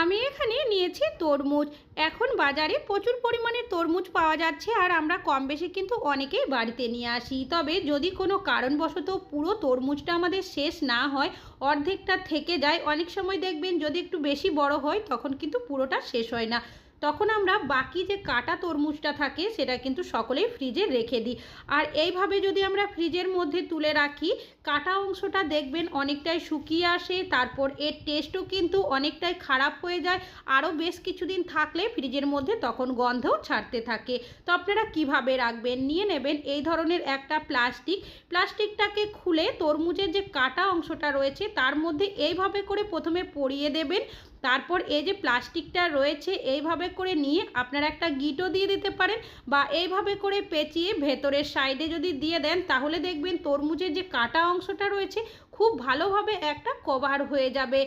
আমি এখানে নিয়েছি তরমুজ। এখন বাজারে প্রচুর পরিমাণে তরমুজ পাওয়া যাচ্ছে আর আমরা কম বেশি কিন্তু অনেকেই বাড়িতে নিয়ে আসি। তবে যদি কোনো কারণবশত পুরো তরমুজটা আমাদের শেষ না হয়, অর্ধেকটা থেকে যায়, অনেক সময় দেখবেন যদি একটু বেশি বড় হয়, তখন কিন্তু পুরোটা শেষ হয় না। তখন আমরা বাকি যে কাটা তরমুজটা থাকে সেটা কিন্তু সকলেই ফ্রিজে রেখে দিই। আর এইভাবে যদি আমরা ফ্রিজের মধ্যে তুলে রাখি, কাটা অংশটা দেখবেন অনেকটাই শুকিয়ে আসে, তারপর এর টেস্টও কিন্তু অনেকটাই খারাপ হয়ে যায়। আরও বেশ কিছুদিন থাকলে ফ্রিজের মধ্যে তখন গন্ধও ছাড়তে থাকে। তো আপনারা কীভাবে রাখবেন? নিয়ে নেবেন এই ধরনের একটা প্লাস্টিক প্লাস্টিকটাকে খুলে তরমুজের যে কাটা অংশটা রয়েছে, তার মধ্যে এইভাবে করে প্রথমে পরিয়ে দেবেন। তারপর এই যে প্লাস্টিকটা রয়েছে, এইভাবে করে নিয়ে আপনারা একটা গিটও দিয়ে দিতে পারেন বা এইভাবে করে পেঁচিয়ে ভেতরের সাইডে যদি দিয়ে দেন, তাহলে দেখবেন তরমুজের যে কাটা অংশটা রয়েছে, খুব ভালোভাবে একটা কভার হয়ে যাবে।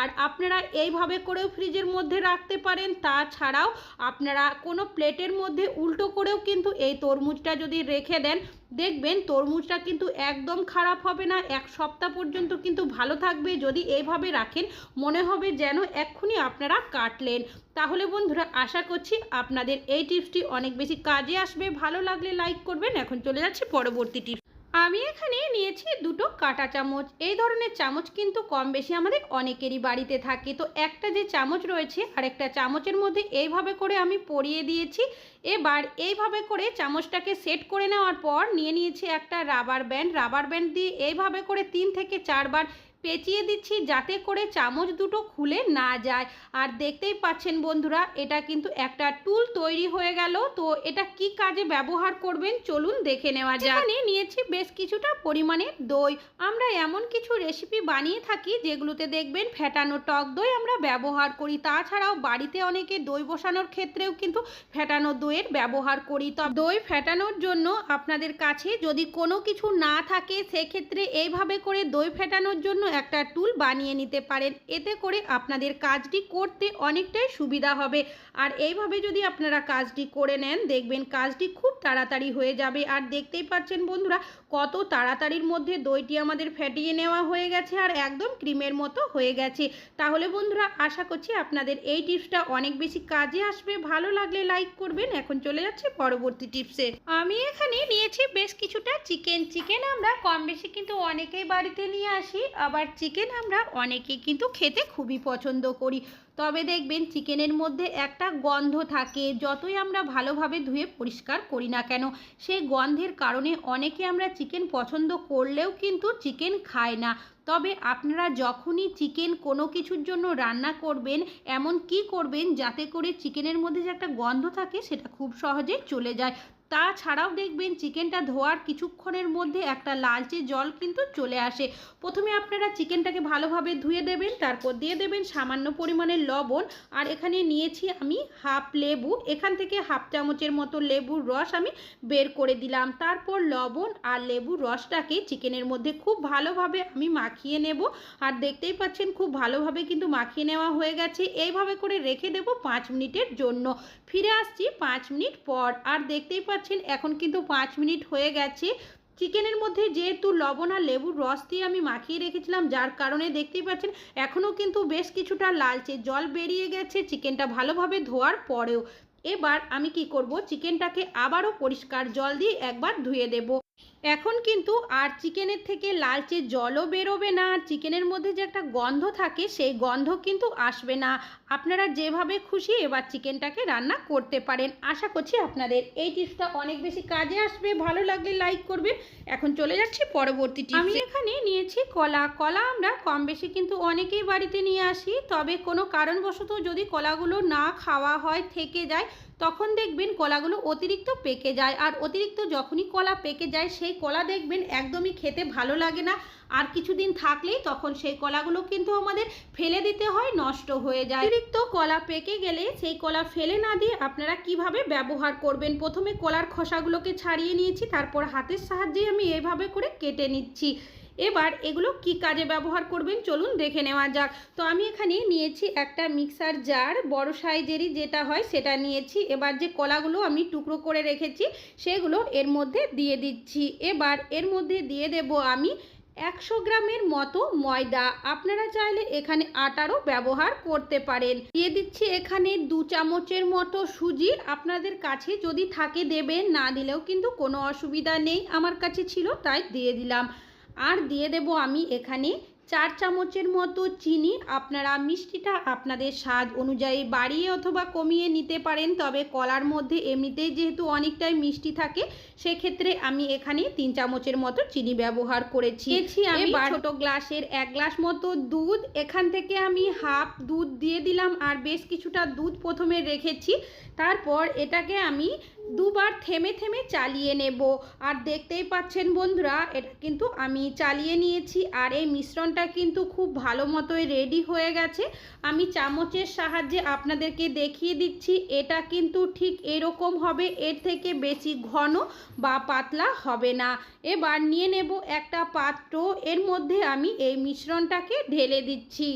আর আপনারা এইভাবে করেও ফ্রিজের মধ্যে রাখতে পারেন, তাছাড়াও আপনারা কোনো প্লেটের মধ্যে উল্টো করেও কিন্তু এই তরমুজটা যদি রেখে দেন দেখবেন তরমুজটা কিন্তু একদম খারাপ হবে না, এক সপ্তাহ পর্যন্ত কিন্তু ভালো থাকবে। যদি এইভাবে রাখেন, মনে হবে যেন এক্ষুনি আপনারা কাটলেন। তাহলে বন্ধুরা, আশা করছি আপনাদের এই টিপসটি অনেক বেশি কাজে আসবে। ভালো লাগলে লাইক করবেন। এখন চলে যাচ্ছি পরবর্তী টিপস আমি এখানে নিয়েছি দুটো কাটা চামচ। এই ধরনের চামচ কিন্তু কম বেশি আমাদের অনেকেরই বাড়িতে থাকে। তো একটা যে চামচ রয়েছে আর একটা চামচের মধ্যে এইভাবে করে আমি পরিয়ে দিয়েছি। এবার এইভাবে করে চামচটাকে সেট করে নেওয়ার পর নিয়ে নিয়েছি একটা রাবার ব্যান্ড। রাবার ব্যান্ড দিয়ে এইভাবে করে তিন থেকে চারবার পেঁচিয়ে দিচ্ছি যাতে করে চামচ দুটো খুলে না যায়। আর দেখতেই পাচ্ছেন বন্ধুরা, এটা কিন্তু একটা টুল তৈরি হয়ে গেল। তো এটা কি কাজে ব্যবহার করবেন? চলুন দেখে নেওয়া যায় এখানে নিয়েছি বেশ কিছুটা পরিমাণে দই। আমরা এমন কিছু রেসিপি বানিয়ে থাকি যেগুলোতে দেখবেন ফেটানো টক দই আমরা ব্যবহার করি। তাছাড়াও বাড়িতে অনেকে দই বসানোর ক্ষেত্রেও কিন্তু ফেটানো দইয়ের ব্যবহার করি। তো দই ফেটানোর জন্য আপনাদের কাছে যদি কোনো কিছু না থাকে, সেক্ষেত্রে এইভাবে করে দই ফেটানোর জন্য একটা টুল বানিয়ে নিতে পারেন। এতে করে আপনাদের কাজটি করতে অনেকটাই সুবিধা হবে। আর এইভাবে যদি আপনারা কাজটি করে নেন, দেখবেন কাজটি খুব তাড়াতাড়ি হয়ে যাবে। আর দেখতেই পাচ্ছেন বন্ধুরা, কত তাড়াতাড়ির মধ্যে দইটি আমাদের ফেটিয়ে নেওয়া হয়ে গেছে আর একদম ক্রিমের মতো হয়ে গেছে। তাহলে বন্ধুরা, আশা করছি আপনাদের এই টিপসটা অনেক বেশি কাজে আসবে। ভালো লাগলে লাইক করবেন। এখন চলে যাচ্ছে পরবর্তী টিপসে। আমি এখানে নিয়েছি বেশ কিছুটা চিকেন। চিকেন আমরা কম বেশি কিন্তু অনেকেই বাড়িতে নিয়ে আসি। আবার চিকেন আমরা অনেকেই কিন্তু খেতে খুবই পছন্দ করি। তবে দেখবেন চিকেনের মধ্যে একটা গন্ধ থাকে, যতই আমরা ভালোভাবে ধুয়ে পরিষ্কার করি না কেন, সেই গন্ধের কারণে অনেকে আমরা চিকেন পছন্দ করলেও কিন্তু চিকেন খায় না। তবে আপনারা যখনই চিকেন কোনো কিছুর জন্য রান্না করবেন, এমন কি করবেন যাতে করে চিকেনের মধ্যে যে একটা গন্ধ থাকে, সেটা খুব সহজে চলে যায়। তাছাড়াও দেখবেন চিকেনটা ধোয়ার কিছুক্ষণের মধ্যে একটা লালচে জল কিন্তু চলে আসে। প্রথমে আপনারা চিকেনটাকে ভালোভাবে ধুয়ে দেবেন, তারপর দিয়ে দেবেন সামান্য পরিমাণের লবণ। আর এখানে নিয়েছি আমি হাফ লেবু। এখান থেকে হাফ চামচের মতো লেবুর রস আমি বের করে দিলাম। তারপর লবণ আর লেবুর রসটাকে চিকেনের মধ্যে খুব ভালোভাবে আমি মাখিয়ে নেব। আর দেখতেই পাচ্ছেন খুব ভালোভাবে কিন্তু মাখিয়ে নেওয়া হয়ে গেছে। এইভাবে করে রেখে দেব পাঁচ মিনিটের জন্য। ফিরে আসছি পাঁচ মিনিট পর। আর দেখতেই পাচ্ছেন, এখন কিন্তু পাঁচ মিনিট হয়ে গেছে। চিকেনের মধ্যে যেহেতু লবণ আর লেবুর রস দিয়ে আমি মাখিয়ে রেখেছিলাম, যার কারণে দেখতেই পাচ্ছেন, এখনও কিন্তু বেশ কিছুটা লালচে জল বেরিয়ে গেছে চিকেনটা ভালোভাবে ধোয়ার পরেও। এবার আমি কি করব, চিকেনটাকে আবারও পরিষ্কার জল দিয়ে একবার ধুয়ে দেব। এখন কিন্তু আর চিকেনের থেকে লালচে জলও বেরোবে না, আর চিকেনের মধ্যে যে একটা গন্ধ থাকে, সেই গন্ধ কিন্তু আসবে না। আপনারা যেভাবে খুশি এবার চিকেনটাকে রান্না করতে পারেন। আশা করছি আপনাদের এই টিপসটা অনেক বেশি কাজে আসবে। ভালো লাগলে লাইক করবে এখন চলে যাচ্ছি পরবর্তী টিপস। আমি এখানে নিয়েছি কলা। কলা আমরা কম বেশি কিন্তু অনেকেই বাড়িতে নিয়ে আসি। তবে কোনো কারণবশত যদি কলাগুলো না খাওয়া হয়, থেকে যায় তখন দেখবেন কলাগুলো অতিরিক্ত পেকে যায়। আর অতিরিক্ত যখনই কলা পেকে যায়, সেই কলা দেখবেন একদমই খেতে ভালো লাগে না। আর কিছুদিন থাকলেই তখন সেই কলাগুলো কিন্তু আমাদের ফেলে দিতে হয়, নষ্ট হয়ে যায়। অতিরিক্ত কলা পেকে গেলে সেই কলা ফেলে না দিয়ে আপনারা কীভাবে ব্যবহার করবেন? প্রথমে কলার খোসাগুলোকে ছাড়িয়ে নিয়েছি, তারপর হাতের সাহায্যে আমি এইভাবে করে কেটে নিচ্ছি। এবার এগুলো কি কাজে ব্যবহার করবেন চলুন দেখে নেওয়া যাক। তো আমি এখানে নিয়েছি একটা মিক্সার জার, বড় সাইজেরই যেটা হয় সেটা নিয়েছি। এবার যে কলাগুলো আমি টুকরো করে রেখেছি সেগুলো এর মধ্যে দিয়ে দিচ্ছি। এবার এর মধ্যে দিয়ে দেব আমি একশো গ্রামের মতো ময়দা। আপনারা চাইলে এখানে আটারও ব্যবহার করতে পারেন। দিয়ে দিচ্ছি এখানে দু চামচের মতো সুজি। আপনাদের কাছে যদি থাকে দেবেন, না দিলেও কিন্তু কোনো অসুবিধা নেই। আমার কাছে ছিল, তাই দিয়ে দিলাম। আর দিয়ে দেব আমি এখানে চার চামচের মতো চিনি আপনারা মিষ্টিটা আপনাদের স্বাদ অনুযায়ী বাড়িয়ে অথবা কমিয়ে নিতে পারেন তবে কলার মধ্যে এমনিতেই যেহেতু অনেকটাই মিষ্টি থাকে সেক্ষেত্রে আমি এখানে তিন চামচের মতো চিনি ব্যবহার করেছি। আমি ছোটো গ্লাসের এক গ্লাস মতো দুধ এখান থেকে আমি হাফ দুধ দিয়ে দিলাম আর বেশ কিছুটা দুধ প্রথমে রেখেছি তারপর এটাকে আমি দুবার থেমে থেমে চালিয়ে নেব। আর দেখতেই পাচ্ছেন বন্ধুরা এটা কিন্তু আমি চালিয়ে নিয়েছি আর এই মিশ্রণটা কিন্তু খুব ভালো মতোই রেডি হয়ে গেছে। আমি চামচের সাহায্যে আপনাদেরকে দেখিয়ে দিচ্ছি, এটা কিন্তু ঠিক এরকম হবে, এর থেকে বেশি ঘন বা পাতলা হবে না। এবার নিয়ে নেব একটা পাত্র, এর মধ্যে আমি এই মিশ্রণটাকে ঢেলে দিচ্ছি।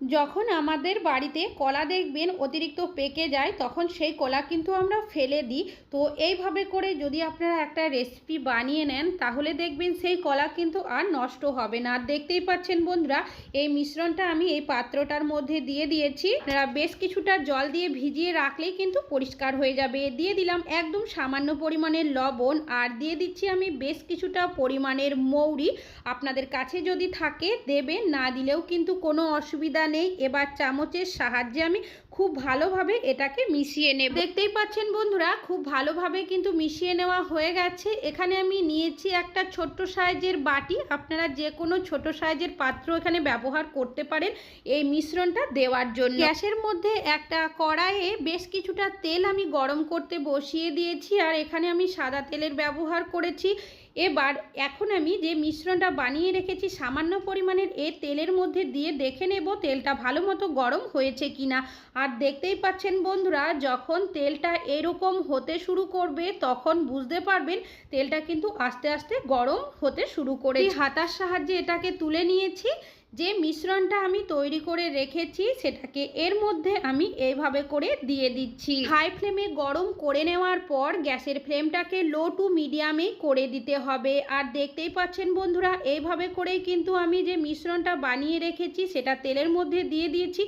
যখন আমাদের বাড়িতে কলা দেখবেন অতিরিক্ত পেকে যায়, তখন সেই কলা কিন্তু আমরা ফেলে দিই। তো এইভাবে করে যদি আপনারা একটা রেসিপি বানিয়ে নেন, তাহলে দেখবেন সেই কলা কিন্তু আর নষ্ট হবে না। আর দেখতেই পাচ্ছেন বন্ধুরা, এই মিশ্রণটা আমি এই পাত্রটার মধ্যে দিয়ে দিয়েছি। আপনারা বেশ কিছুটা জল দিয়ে ভিজিয়ে রাখলেই কিন্তু পরিষ্কার হয়ে যাবে। দিয়ে দিলাম একদম সামান্য পরিমাণের লবণ, আর দিয়ে দিচ্ছি আমি বেশ কিছুটা পরিমাণের মৌরি। আপনাদের কাছে যদি থাকে, দেবেন, না দিলেও কিন্তু কোনো অসুবিধা নেই, এবার চামচের সাহায্যে আমি খুব ভালোভাবে এটাকে মিশিয়ে নেব। দেখতেই পাচ্ছেন বন্ধুরা, খুব ভালোভাবে কিন্তু মিশিয়ে নেওয়া হয়ে গেছে। এখানে আমি নিয়েছি একটা ছোট্ট সাইজের বাটি। আপনারা যে কোনো ছোট সাইজের পাত্র এখানে ব্যবহার করতে পারেন এই মিশ্রণটা দেওয়ার জন্য। গ্যাসের মধ্যে একটা কড়াইয়ে বেশ কিছুটা তেল আমি গরম করতে বসিয়ে দিয়েছি, আর এখানে আমি সাদা তেলের ব্যবহার করেছি। এবার এখন আমি যে মিশ্রণটা বানিয়ে রেখেছি, সামান্য পরিমাণের এ তেলের মধ্যে দিয়ে দেখে নেব তেলটা ভালো মতো গরম হয়েছে কিনা। আর দেখতেই পাচ্ছেন বন্ধুরা, যখন তেলটা এরকম হতে শুরু করবে, তখন বুঝতে পারবেন তেলটা কিন্তু আস্তে আস্তে গরম হতে শুরু করে হাতার সাহায্যে এটাকে তুলে নিয়েছি। যে মিশ্রণটা আমি তৈরি করে রেখেছি, সেটাকে এর মধ্যে আমি এইভাবে করে দিয়ে দিচ্ছি। হাই ফ্লেমে গরম করে নেওয়ার পর গ্যাসের ফ্লেমটাকে লো টু মিডিয়ামেই করে দিতে হবে। আর দেখতেই পাচ্ছেন বন্ধুরা, এইভাবে করেই কিন্তু আমি যে মিশ্রণটা বানিয়ে রেখেছি, সেটা তেলের মধ্যে দিয়ে দিয়েছি।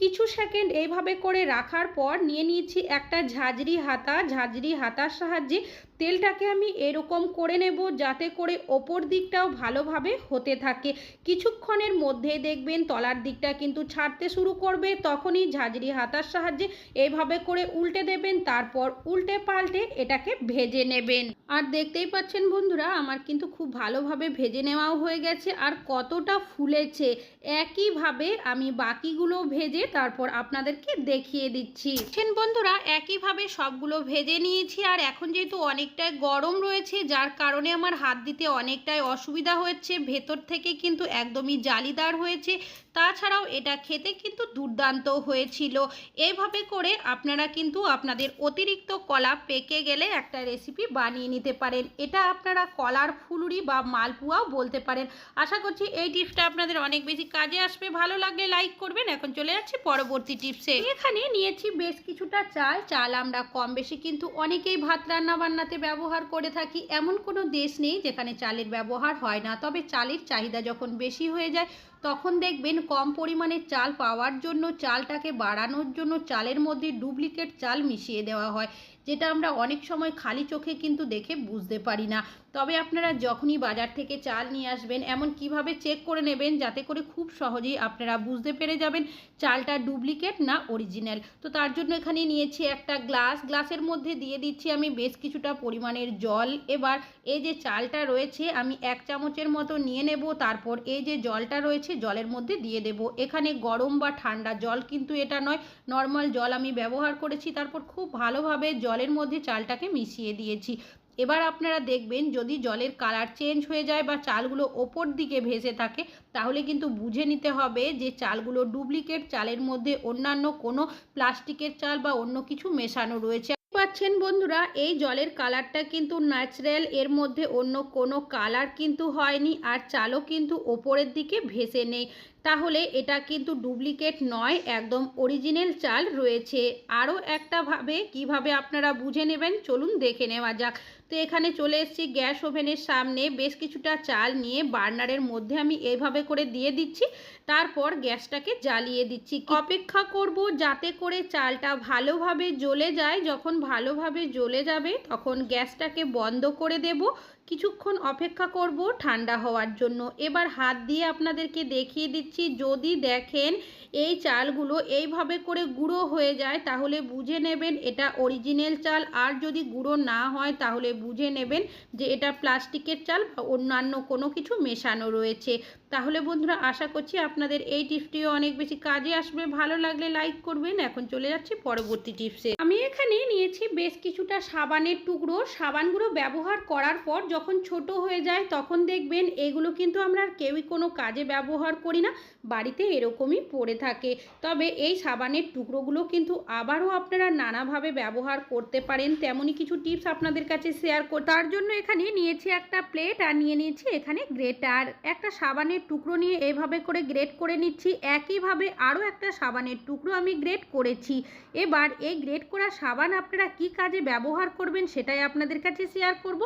কিছু সেকেন্ড এইভাবে করে রাখার পর নিয়ে নিয়েছি একটা ঝাঁঝরি হাতা। ঝাঁঝরি হাতার সাহায্যে তেলটাকে আমি এরকম করে নেব যাতে করে ওপর দিকটাও ভালোভাবে হতে থাকে। কিছুক্ষণের মধ্যে দেখবেন তলার দিকটা কিন্তু ছাড়তে শুরু করবে। তখনই ঝাঁঝরি হাতার সাহায্যে এইভাবে করে উল্টে দেবেন, তারপর উল্টে পাল্টে এটাকে ভেজে নেবেন। আর দেখতেই পাচ্ছেন বন্ধুরা, আমার কিন্তু খুব ভালোভাবে ভেজে নেওয়াও হয়ে গেছে আর কতটা ফুলেছে। একইভাবে আমি বাকিগুলো ভেজে তারপর আপনাদেরকে দেখিয়ে দিচ্ছি। বন্ধুরা, একইভাবে সবগুলো ভেজে নিয়েছি আর এখন যেহেতু অনেকটাই গরম রয়েছে, যার কারণে আমার হাত দিতে অনেকটাই অসুবিধা হচ্ছে ভেতর থেকে কিন্তু একদমই জালিদার হয়েছে। তাছাড়াও এটা খেতে কিন্তু দুর্দান্ত হয়েছিল। এইভাবে করে আপনারা কিন্তু আপনাদের অতিরিক্ত কলা পেকে গেলে একটা রেসিপি বানিয়ে নিতে পারেন। এটা আপনারা কলার ফুলুরি বা মালপুয়াও বলতে পারেন। আশা করছি এই টিপসটা আপনাদের অনেক বেশি কাজে আসবে। ভালো লাগলে লাইক করবেন। এখন চলে যাচ্ছি পরবর্তী টিপসে। এখানে নিয়েছি বেশ কিছুটা চাল। চাল আমরা কম বেশি কিন্তু অনেকেই ভাত রান্না বান্নাতে ব্যবহার করে থাকি। এমন কোনো দেশ নেই যেখানে চালের ব্যবহার হয় না। তবে চালের চাহিদা যখন বেশি হয়ে যায় তখন দেখবেন কম পরিমাণে চাল পাওয়ার জন্য, চালটাকে বাড়ানোর জন্য চালের মধ্যে ডুপ্লিকেট চাল মিশিয়ে দেওয়া হয়। যেটা আমরা অনেক সময় খালি চোখে কিন্তু দেখে বুঝতে পারি না। তবে আপনারা যখনই বাজার থেকে চাল নিয়ে আসবেন, এমন কীভাবে চেক করে নেবেন যাতে করে খুব সহজেই আপনারা বুঝতে পেরে যাবেন চালটা ডুপ্লিকেট না অরিজিনাল তো তার জন্য এখানে নিয়েছি একটা গ্লাস গ্লাসের মধ্যে দিয়ে দিচ্ছি আমি বেশ কিছুটা পরিমাণের জল। এবার এই যে চালটা রয়েছে, আমি এক চামচের মতো নিয়ে নেব। তারপর এই যে জলটা রয়েছে, জলের মধ্যে দিয়ে দেব। এখানে গরম বা ঠান্ডা জল কিন্তু এটা নয়। নর্মাল জল আমি ব্যবহার করেছি। তারপর খুব ভালোভাবে জলের মধ্যে চালটাকে মিশিয়ে দিয়েছি। এবার আপনারা দেখবেন, যদি জলের কালার চেঞ্জ হয়ে যায় বা চালগুলো ওপর দিকে ভেসে থাকে, তাহলে কিন্তু বুঝে নিতে হবে যে চালগুলো ডুপ্লিকেট চালের মধ্যে অন্যান্য কোনো প্লাস্টিকের চাল বা অন্য কিছু মেশানো রয়েছে। পাচ্ছেন বন্ধুরা, এই জলের কালারটা কিন্তু ন্যাচারাল, এর মধ্যে অন্য কোনো কালার কিন্তু হয়নি আর চালও কিন্তু ওপরের দিকে ভেসে নেই। তাহলে এটা কিন্তু ডুপ্লিকেট নয় একদম অরিজিনাল চাল রয়েছে। আরও একটা ভাবে কীভাবে আপনারা বুঝে নেবেন চলুন দেখে নেওয়া যাক। তো এখানে চলে এসেছি গ্যাস ওভেনের সামনে। বেশ কিছুটা চাল নিয়ে বার্নারের মধ্যে আমি এইভাবে করে দিয়ে দিচ্ছি তারপর গ্যাসটাকে জ্বালিয়ে দিচ্ছি। অপেক্ষা করব যাতে করে চালটা ভালোভাবে জ্বলে যায়। যখন ভালোভাবে জ্বলে যাবে তখন গ্যাসটাকে বন্ধ করে দেব। কিছুক্ষণ অপেক্ষা করব ঠান্ডা হওয়ার জন্য। এবার হাত দিয়ে আপনাদেরকে দেখিয়ে দিচ্ছি, যদি দেখেন এই চালগুলো এইভাবে করে গুঁড়ো হয়ে যায়, তাহলে বুঝে নেবেন এটা অরিজিনাল চাল। আর যদি গুঁড়ো না হয়, তাহলে বুঝে নেবেন যে এটা প্লাস্টিকের চাল বা অন্যান্য কোনো কিছু মেশানো রয়েছে। তাহলে বন্ধুরা আশা করছি আপনাদের এই টিপসটিও অনেক বেশি কাজে আসবে। ভালো লাগলে লাইক করবেন। এখন চলে যাচ্ছি পরবর্তী টিপসে। আমি এখানে নিয়েছি বেশ কিছুটা সাবানের টুকরো। সাবানগুলো ব্যবহার করার পর যখন ছোট হয়ে যায় তখন দেখবেন এগুলো কিন্তু আমরা আর কেউই কোনো কাজে ব্যবহার করি না। বাড়িতে এরকমই পড়ে থাকে। তবে এই সাবানের টুকরোগুলো কিন্তু আবারও আপনারা নানাভাবে ব্যবহার করতে পারেন। তেমনই কিছু টিপস আপনাদের কাছে শেয়ার কর তার জন্য এখানে নিয়েছি একটা প্লেট আর নিয়ে নিয়েছি এখানে গ্রেটার একটা সাবানের টুকরো নিয়ে এভাবে করে গ্রেট করে নিচ্ছি। একইভাবে আরও একটা সাবানের টুকরো আমি গ্রেট করেছি। এবার এই গ্রেট করা সাবান আপনারা কি কাজে ব্যবহার করবেন সেটাই আপনাদের কাছে শেয়ার করব।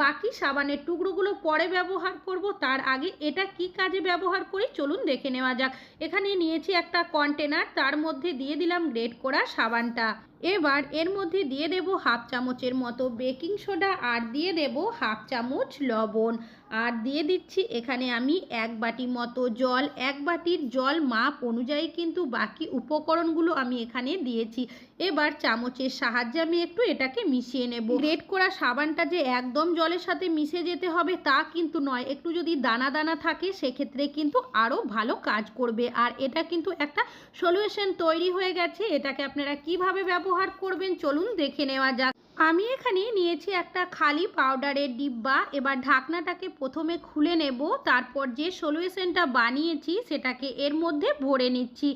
বাকি সাবানের টুকরোগুলো পরে ব্যবহার করব। তার আগে এটা কি কাজে ব্যবহার করি চলুন দেখে নেওয়া যাক। এখানে নিয়েছি একটা কন্টেনার, তার মধ্যে দিয়ে দিলাম গ্রেট করা সাবানটা। এবার এর মধ্যে দিয়ে দেব হাফ চামচের মতো বেকিং সোডা আর দিয়ে দেব হাফ চামচ লবণ। আর দিয়ে দিচ্ছি এখানে আমি এক বাটি মতো জল। এক বাটির জল মাপ অনুযায়ী কিন্তু বাকি উপকরণগুলো আমি এখানে দিয়েছি। এবার চামচের সাহায্যে আমি একটু এটাকে মিশিয়ে নেব। গ্রেট করা সাবানটা যে একদম জলের সাথে মিশে যেতে হবে তা কিন্তু নয়। একটু যদি দানা দানা থাকে, সেক্ষেত্রে কিন্তু আরও ভালো কাজ করবে। আর এটা কিন্তু একটা সলিউশন তৈরি হয়ে গেছে। এটাকে আপনারা কীভাবে ব্যবহার করবেন, চলুন দেখে নেওয়া যাক। আমি এখানে নিয়েছি একটা খালি পাউডারের ডিব্বা। এবার ঢাকনাটাকে প্রথমে খুলে নেব, তারপর যে সলিউশনটা বানিয়েছি সেটাকে এর মধ্যে ভরে নিচ্ছি।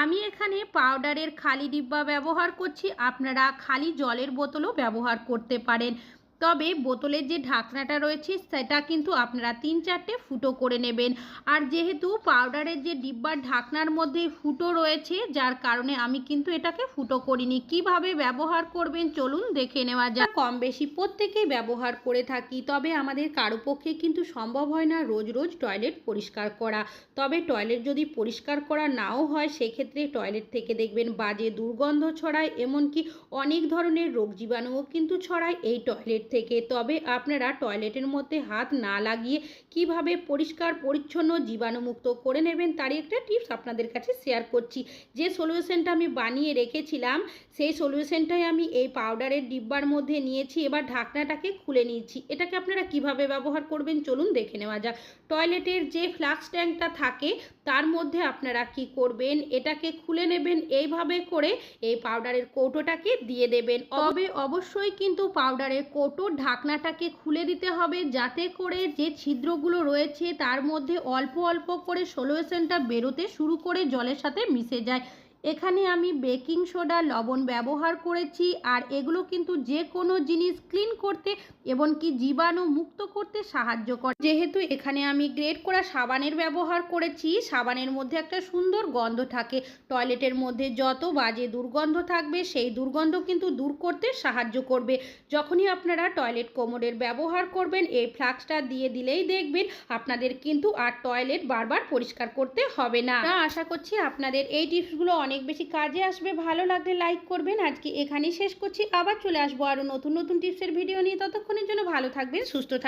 আমি এখানে পাউডারের খালি ডিব্বা ব্যবহার করছি, আপনারা খালি জলের বোতলও ব্যবহার করতে পারেন। তবে বোতলের যে ঢাকনাটা রয়েছে, সেটা কিন্তু আপনারা তিন চারটে ফুটো করে নেবেন। আর যেহেতু পাউডারের যে ডিব্বার ঢাকনার মধ্যে ফুটো রয়েছে, যার কারণে আমি কিন্তু এটাকে ফুটো করিনি। কীভাবে ব্যবহার করবেন চলুন দেখে নেওয়া যাক। কম বেশি প্রত্যেকেই ব্যবহার করে থাকি, তবে আমাদের কারও পক্ষে কিন্তু সম্ভব হয় না রোজ রোজ টয়লেট পরিষ্কার করা। তবে টয়লেট যদি পরিষ্কার করা নাও হয়, সেক্ষেত্রে টয়লেট থেকে দেখবেন বাজে দুর্গন্ধ ছড়ায়, এমনকি অনেক ধরনের রোগ জীবাণুও কিন্তু ছড়ায় এই টয়লেট। থেকে। তবে আপনারা টয়লেটের মধ্যে হাত না লাগিয়ে কীভাবে পরিষ্কার, পরিচ্ছন্ন, জীবাণুমুক্ত করে নেবেন তারই একটা টিপস আপনাদের কাছে শেয়ার করছি। যে সলিউশনটা আমি বানিয়ে রেখেছিলাম, সেই সলিউশনটাই আমি এই পাউডারের ডিব্বার মধ্যে নিয়েছি, এবার ঢাকনাটাকে খুলে নিয়েছি এটাকে আপনারা কীভাবে ব্যবহার করবেন চলুন দেখে নেওয়া যাক। টয়লেটের যে ফ্লাক্স ট্যাঙ্কটা থাকে, তার মধ্যে আপনারা কি করবেন? এটাকে খুলে নেবেন, এইভাবে করে এই পাউডারের কৌটোটাকে দিয়ে দেবেন। তবে অবশ্যই কিন্তু পাউডারের কৌটোর ঢাকনাটাকে খুলে দিতে হবে যাতে করে যে ছিদ্রগুলো রয়েছে তার মধ্যে অল্প অল্প করে সলিউশনটা বেরোতে শুরু করে জলের সাথে মিশে যায়। এখানে আমি বেকিং সোডা, লবণ ব্যবহার করেছি আর এগুলো কিন্তু যে কোনো জিনিস ক্লিন করতে এমনকি জীবাণু মুক্ত করতে সাহায্য করে। যেহেতু এখানে আমি গ্রেট করা সাবানের ব্যবহার করেছি, সাবানের মধ্যে একটা সুন্দর গন্ধ থাকে। টয়লেটের মধ্যে যত বাজে দুর্গন্ধ থাকবে, সেই দুর্গন্ধ কিন্তু দূর করতে সাহায্য করবে। যখনই আপনারা টয়লেট কোমরের ব্যবহার করবেন, এই ফ্লাক্সটা দিয়ে দিলেই দেখবেন আপনাদের কিন্তু আর টয়লেট বারবার পরিষ্কার করতে হবে না। আশা করছি আপনাদের এই টিপসগুলো অনেক বেশি কাজে আসবে। ভালো লাগলে লাইক করবেন। আজকে এখানেই শেষ করছি। আবার চলে আসব আরও নতুন নতুন টিপসের ভিডিও নিয়ে। ততক্ষণের জন্য ভালো থাকবেন, সুস্থ থাকবেন।